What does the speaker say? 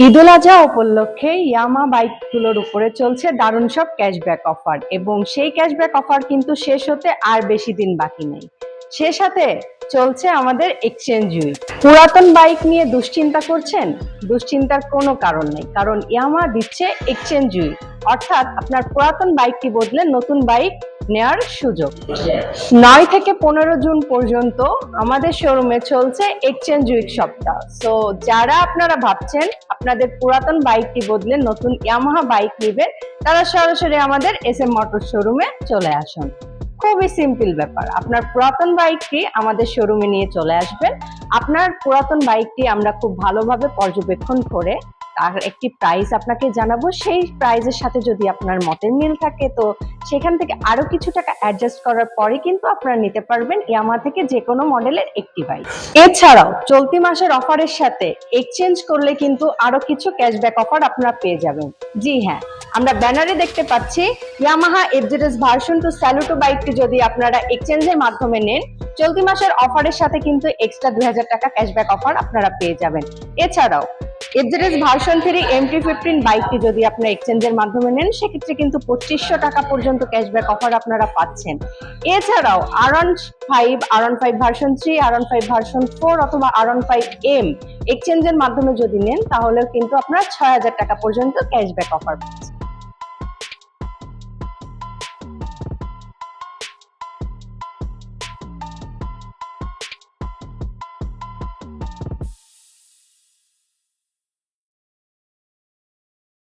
ঈদুল আজহা উপলক্ষে ইয়ামা বাইকগুলোর উপরে চলছে দারুণ সব ক্যাশব্যাক অফার এবং সেই ক্যাশব্যাক অফার কিন্তু শেষ হতে আর বেশি দিন বাকি নেই। সে সাথে চলছে আমাদের এক্সচেঞ্জ উইক পুরাতন বাইক নিয়ে দুশ্চিন্তা করছেন? দুশ্চিন্তার কোনো কারণ নেই, কারণ ইয়ামা দিচ্ছে এক্সচেঞ্জ উইক অর্থাৎ আপনার পুরাতন বাইকটি বদলে নতুন বাইক নেওয়ার সুযোগ। নয় থেকে পনেরো জুন পর্যন্ত আমাদের শোরুমে চলছে এক্সচেঞ্জ উইক সপ্তাহ। সো যারা আপনারা ভাবছেন আপনাদের পুরাতন বাইকটি বদলে নতুন ইয়ামাহা বাইক নেবেন, তারা সরাসরি আমাদের এস এম মোটর শোরুমে চলে আসুন। খুবই সিম্পল ব্যাপার। আপনার পুরাতন বাইকটি আমাদের শোরুমে নিয়ে চলে আসবেন। আপনার পুরাতন বাইকটি আমরা খুব ভালোভাবে পর্যবেক্ষণ করে তার একটি প্রাইস আপনাকে জানাব। সেই প্রাইজের সাথে যদি আপনার মতের মিল থাকে, তো সেখান থেকে আরও কিছু টাকা অ্যাডজাস্ট করার পরে কিন্তু আপনারা নিতে পারবেন ইয়ামা থেকে যে কোনো মডেলের একটি বাইক এছাড়াও চলতি মাসের অফারের সাথে এক্সচেঞ্জ করলে কিন্তু আরও কিছু ক্যাশব্যাক অফার আপনারা পেয়ে যাবেন। জি হ্যাঁ আমরা ব্যানারে দেখতে পাচ্ছি Yamaha FZS version two Saluto বাইকটি যদি আপনারা এক্সচেঞ্জের মাধ্যমে নেন, চলতি মাসের অফারের সাথে কিন্তু এক্সট্রা দুই হাজার টাকা ক্যাশব্যাক অফার আপনারা পেয়ে যাবেন। এছাড়াও FZS version three MT fifteen বাইকটি যদি আপনারা এক্সচেঞ্জের মাধ্যমে নেন, সেক্ষেত্রে কিন্তু পঁচিশশো টাকা পর্যন্ত ক্যাশব্যাক অফার আপনারা পাচ্ছেন। এছাড়াও R one five R one five version three R one five version four অথবা আরন ফাইভ এম এক্সচেঞ্জের মাধ্যমে যদি নেন, তাহলেও কিন্তু আপনারা ছয় হাজার টাকা পর্যন্ত ক্যাশব্যাক অফার